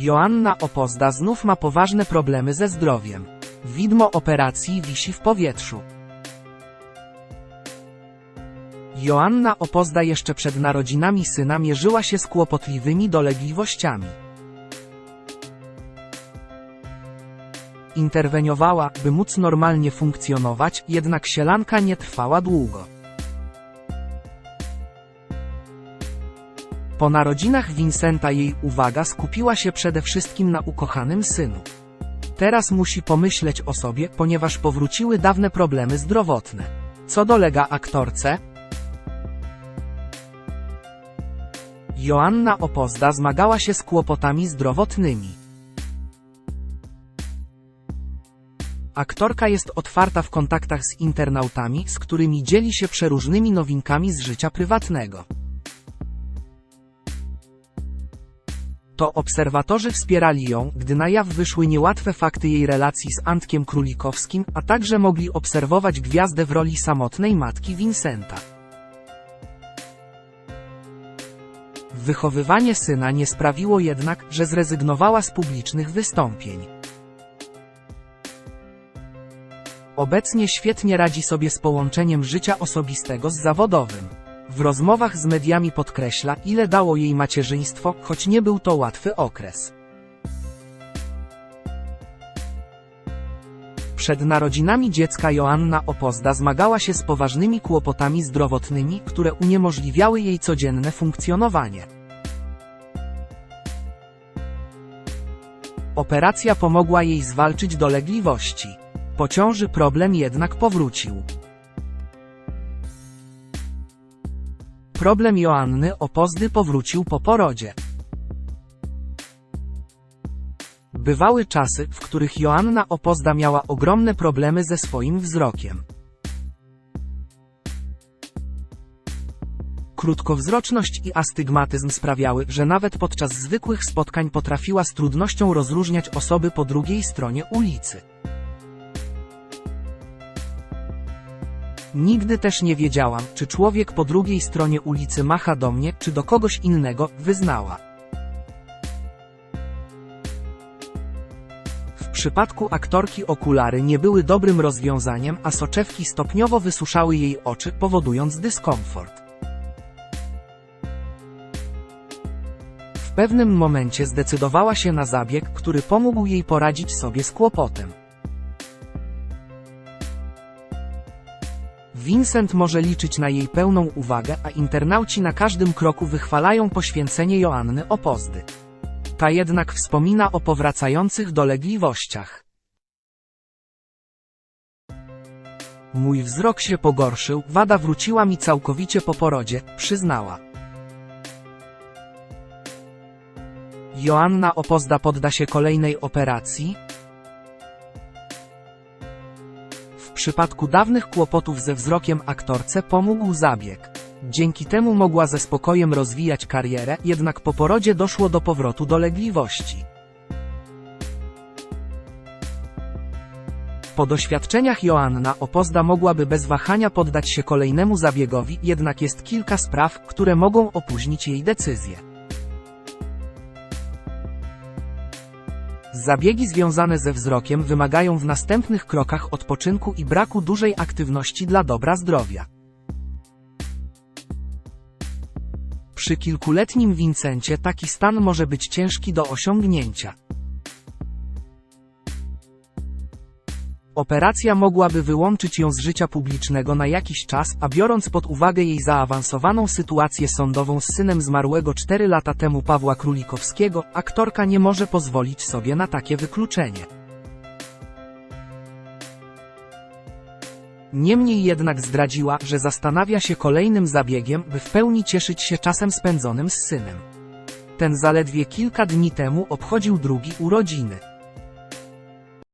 Joanna Opozda znów ma poważne problemy ze zdrowiem. Widmo operacji wisi w powietrzu. Joanna Opozda jeszcze przed narodzinami syna mierzyła się z kłopotliwymi dolegliwościami. Interweniowała, by móc normalnie funkcjonować, jednak sielanka nie trwała długo. Po narodzinach Vincenta jej uwaga skupiła się przede wszystkim na ukochanym synu. Teraz musi pomyśleć o sobie, ponieważ powróciły dawne problemy zdrowotne. Co dolega aktorce? Joanna Opozda zmagała się z kłopotami zdrowotnymi. Aktorka jest otwarta w kontaktach z internautami, z którymi dzieli się przeróżnymi nowinkami z życia prywatnego. To obserwatorzy wspierali ją, gdy na jaw wyszły niełatwe fakty jej relacji z Antkiem Królikowskim, a także mogli obserwować gwiazdę w roli samotnej matki Vincenta. Wychowywanie syna nie sprawiło jednak, że zrezygnowała z publicznych wystąpień. Obecnie świetnie radzi sobie z połączeniem życia osobistego z zawodowym. W rozmowach z mediami podkreśla, ile dało jej macierzyństwo, choć nie był to łatwy okres. Przed narodzinami dziecka Joanna Opozda zmagała się z poważnymi kłopotami zdrowotnymi, które uniemożliwiały jej codzienne funkcjonowanie. Operacja pomogła jej zwalczyć dolegliwości. Po ciąży problem jednak powrócił. Problem Joanny Opozdy powrócił po porodzie. Bywały czasy, w których Joanna Opozda miała ogromne problemy ze swoim wzrokiem. Krótkowzroczność i astygmatyzm sprawiały, że nawet podczas zwykłych spotkań potrafiła z trudnością rozróżniać osoby po drugiej stronie ulicy. Nigdy też nie wiedziałam, czy człowiek po drugiej stronie ulicy macha do mnie, czy do kogoś innego, wyznała. W przypadku aktorki okulary nie były dobrym rozwiązaniem, a soczewki stopniowo wysuszały jej oczy, powodując dyskomfort. W pewnym momencie zdecydowała się na zabieg, który pomógł jej poradzić sobie z kłopotem. Vincent może liczyć na jej pełną uwagę, a internauci na każdym kroku wychwalają poświęcenie Joanny Opozdy. Ta jednak wspomina o powracających dolegliwościach. Mój wzrok się pogorszył, wada wróciła mi całkowicie po porodzie, przyznała. Joanna Opozda podda się kolejnej operacji, przypadku dawnych kłopotów ze wzrokiem aktorce pomógł zabieg. Dzięki temu mogła ze spokojem rozwijać karierę, jednak po porodzie doszło do powrotu dolegliwości. Po doświadczeniach Joanna Opozda mogłaby bez wahania poddać się kolejnemu zabiegowi, jednak jest kilka spraw, które mogą opóźnić jej decyzję. Zabiegi związane ze wzrokiem wymagają w następnych krokach odpoczynku i braku dużej aktywności dla dobra zdrowia. Przy kilkuletnim Vincencie taki stan może być ciężki do osiągnięcia. Operacja mogłaby wyłączyć ją z życia publicznego na jakiś czas, a biorąc pod uwagę jej zaawansowaną sytuację sądową z synem zmarłego 4 lata temu Pawła Królikowskiego, aktorka nie może pozwolić sobie na takie wykluczenie. Niemniej jednak zdradziła, że zastanawia się kolejnym zabiegiem, by w pełni cieszyć się czasem spędzonym z synem. Ten zaledwie kilka dni temu obchodził drugi urodziny.